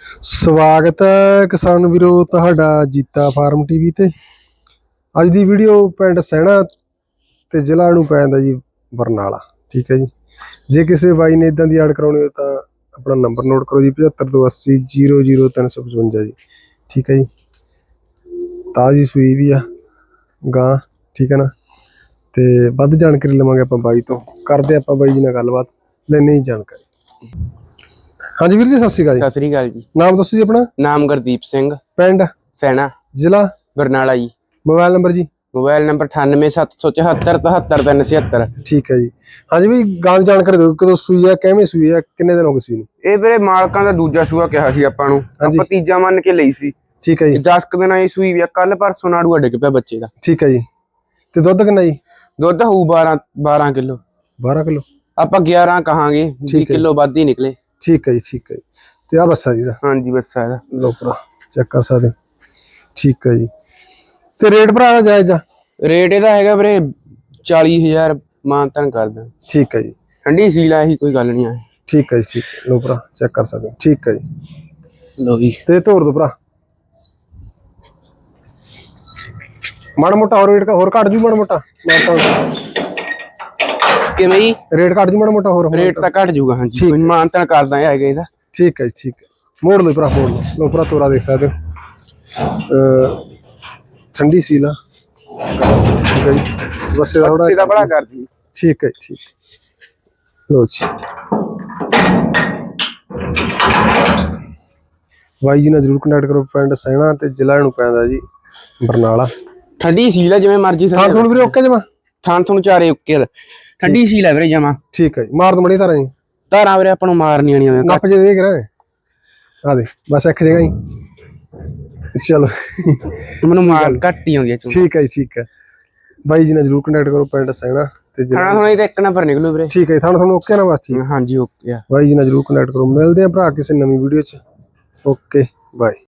ਸਵਾਗਤ ਹੈ ਕਿਸਾਨ ਵੀਰੋ ਤੁਹਾਡਾ ਜੀਤਾ ਫਾਰਮ ਟੀਵੀ ਤੇ। ਅੱਜ ਦੀ ਵੀਡੀਓ ਪਿੰਡ ਸਹਿਣਾ ਤੇ ਜ਼ਿਲ੍ਹਾ ਨੂੰ ਪੈਂਦਾ ਜੀ ਬਰਨਾਲਾ, ਠੀਕ ਹੈ ਜੀ। ਜੇ ਕਿਸੇ ਬਾਈ ਨੇ ਇਦਾਂ ਦੀ ਆੜ ਕਰਾਉਣੀ ਹੋ ਤਾਂ ਆਪਣਾ ਨੰਬਰ ਨੋਟ ਕਰੋ ਜੀ 7580 00355 ਜੀ, ਠੀਕ ਹੈ ਜੀ। ਤਾਜੀ ਸੂਈ ਵੀ ਆ, ਗਾਂ, ਠੀਕ ਹੈ ਨਾ। ਤੇ ਵੱਧ ਜਾਣਕਾਰੀ ਲਵਾਂਗੇ ਆਪਾਂ ਬਾਈ ਤੋਂ। ਕਰਦੇ ਆਪਾਂ ਬਾਈ ਜੀ ਨਾਲ ਗੱਲਬਾਤ ਲੈਣੇ ਹੀ ਜਾਣਕਾਰੀ। ਹਾਂਜੀ ਵੀਰ ਜੀ ਸਤਿ ਸ਼੍ਰੀ ਅਕਾਲ ਜੀ। ਸਤਿ ਸ੍ਰੀ ਅਕਾਲ ਜੀ। ਨਾਮ ਦੱਸੋ ਜੀ ਆਪਣਾ? ਨਾਮ ਗੁਰਦੀਪ ਸਿੰਘ ਪਿੰਡ? ਸੈਣਾ ਜ਼ਿਲ੍ਹਾ? ਬਰਨਾਲਾ ਜੀ। ਮੋਬਾਈਲ ਨੰਬਰ ਜੀ। ਮੋਬਾਈਲ ਨੰਬਰ 9877773773 ਠੀਕ ਹੈ ਜੀ। ਹਾਂਜੀ ਵੀ ਗਾਂ ਦੀ ਜਾਣਕਾਰੀ ਦਿਓ ਕਦੋਂ ਸੂਈ ਹੈ ਕਿਵੇਂ ਸੂਈ ਹੈ ਕਿੰਨੇ ਦਿਨ ਹੋ ਗਏ ਸੂਈ ਨੂੰ? ਇਹ ਵੀਰੇ ਮਾਲਕਾਂ ਦਾ ਦੂਜਾ ਸੂਆ ਕਿਹਾ ਸੀ ਆਪਾਂ ਨੂੰ। ਆਪਾਂ ਤੀਜਾ ਮੰਨ ਕੇ ਲਈ ਸੀ। ਠੀਕ ਹੈ ਜੀ। 10 ਕੁ ਦਿਨਾਂ ਦੀ ਸੂਈ ਵੀ ਆ ਕੱਲ ਪਰਸੋਂ ਨਾੜੂਆ ਡਿੱਗ ਪਿਆ ਬੱਚੇ ਦਾ। ਠੀਕ ਹੈ ਜੀ। ਤੇ ਦੁੱਧ ਕਿੰਨਾ ਜੀ? ਦੁੱਧ ਹੋਊ 12 12 ਕਿਲੋ। 12 ਕਿਲੋ। ਆਪਾਂ 11 ਕਹਾਂਗੇ 20 ਠੀਕ ਹੈ। ਕਿਲੋ ਵੱਧ ਹੀ ਨਿਕਲੇ। ਠੀਕ ਹੈ ਜੀ ਠੀਕ ਹੈ ਜੀ। ਤੇ ਆ ਬੱਸਾ ਜੀ ਦਾ? ਹਾਂਜੀ ਬਸ ਇਹਦਾ ਲੋ ਭਰਾ ਚੈੱਕ ਕਰ ਸਕਦੇ ਹੋ। ਠੀਕ ਹੈ ਜੀ। ਤੇ ਰੇਟ ਭਰਾ ਦਾ ਜਾਇਜ਼ ਆ? ਰੇਟ ਇਹਦਾ ਹੈਗਾ ਵੀਰੇ 40000 ਮਾਨਤਨ ਕਰਦਾ। ਠੀਕ ਹੈ ਜੀ। ਠੰਡੀ ਸੀਲ ਆ ਇਹੀ ਕੋਈ ਗੱਲ ਨਹੀਂ ਆ। ਠੀਕ ਹੈ ਜੀ ਠੀਕ ਹੈ। ਭਰਾ ਚੈੱਕ ਕਰ ਸਕਦੇ ਹੋ। ਠੀਕ ਹੈ ਜੀ। ਲੋ ਵੀ ਤੇ ਤੋਰ ਦੋ ਭਰਾ। ਮਾੜਾ ਮੋਟਾ ਹੋਰ ਰੇਟ ਹੋਰ ਘਟ ਜੂ ਮਾੜਾ ਮੋਟਾ। ਮੈਂ ਤਾਂ ਕਿਵੇਂ ਜੀ ਰੇਟ ਘਟ ਜੂ ਮਾੜਾ ਮੋਟਾ ਹੋਰ ਰੇਟ ਤਾਂ ਘਟ ਜਾਊਗਾ ਹਾਂਜੀ। ਕੋਈ ਮਾਨਤਨ ਕਰਦਾ ਹੈਗਾ ਇਹਦਾ। ਠੀਕ ਹੈ ਜੀ, ਠੀਕ ਹੈ। ਮੋੜ ਲਓ ਭਰਾ ਮੋੜ ਲਓ। ਲਓ ਭਰਾ ਤੋਰਾ ਦੇਖ ਸਕਦੇ ਹੋ। ਅਹ ਠੰਡੀ ਸੀ ਲਾ ਠੀਕ ਹੈ ਜੀ। ਬਸੇ ਦਾ ਥੋੜਾ ਬੱਚੇ ਦਾ ਬੜਾ ਕਰਦੀ। ਠੀਕ ਹੈ ਜੀ, ਠੀਕ ਲੋ ਜੀ। ਬਾਈ ਜੀ ਨਾਲ ਜਰੂਰ ਕੰਟੈਕਟ ਕਰੋ ਪਿੰਡ ਸੈਣਾ ਤੇ ਜ਼ਿਲ੍ਹਾ ਨੂੰ ਪੈਂਦਾ ਜੀ ਬਰਨਾਲਾ। ਠੰਡੀ ਸੀਲ ਆ ਜਿਵੇਂ ਮਰਜ਼ੀ ਹਾਂ ਤੁਹਾਨੂੰ ਵੀਰੇ ਓਕੇ ਜਮਾ? ਥਾਂ ਤੁਹਾਨੂੰ ਚਾਰੇ ਉੱਕੇ ਦਾ ਠੰਡੀ ਸੀਲ ਆ ਵੀਰੇ ਜਮਾ। ਠੀਕ ਹੈ ਜੀ ਮਾਰ ਦੋ ਮੜੀ ਤਾਰਾਂ ਜੀ। ਧਾਰਾਂ ਵੀਰੇ ਆਪਾਂ ਨੂੰ ਮਾਰਨੀਆਂ ਨਹੀਂ ਆਉਂਦੀਆਂ। ਨੱਪ ਜੇ ਦੇਖ ਰਹੇ। ਆ ਦੇ ਬਸ ਇੱਕ ਜਗ੍ਹਾ ਹੀ ਚਲੋ। ਮੈਨੂੰ ਮਾਰ ਘੱਟ ਹੀ ਆਉਂਦੀ ਚੋਂ ਠੀਕ ਹੈ ਜੀ ਠੀਕ ਹੈ। ਬਾਈ ਜੀ ਨਾਲ ਜਰੂਰ ਕੰਟੈਕਟ ਕਰੋ ਪਿੰਡ ਸੈਣਾ ਤੇ ਜ਼ਿਲ੍ਹਾ ਖਾਣਾ ਥੋੜਾ ਤਾਂ ਇੱਕ ਨੰਬਰ ਨਿਕਲੂ ਵੀਰੇ। ਠੀਕ ਹੈ ਜੀ, ਤੁਹਾਨੂੰ ਤੁਹਾਨੂੰ ਓਕੇ ਨਾ ਬਸ ਜੀ? ਹਾਂਜੀ ਓਕੇ ਆ। ਬਾਈ ਜੀ ਨਾਲ ਜਰੂਰ ਕੰਟੈਕਟ ਕਰੋ। ਮਿਲਦੇ ਆ ਭਰਾ ਕਿਸੇ ਨਵੀਂ ਵੀਡੀਓ 'ਚ। Okay bye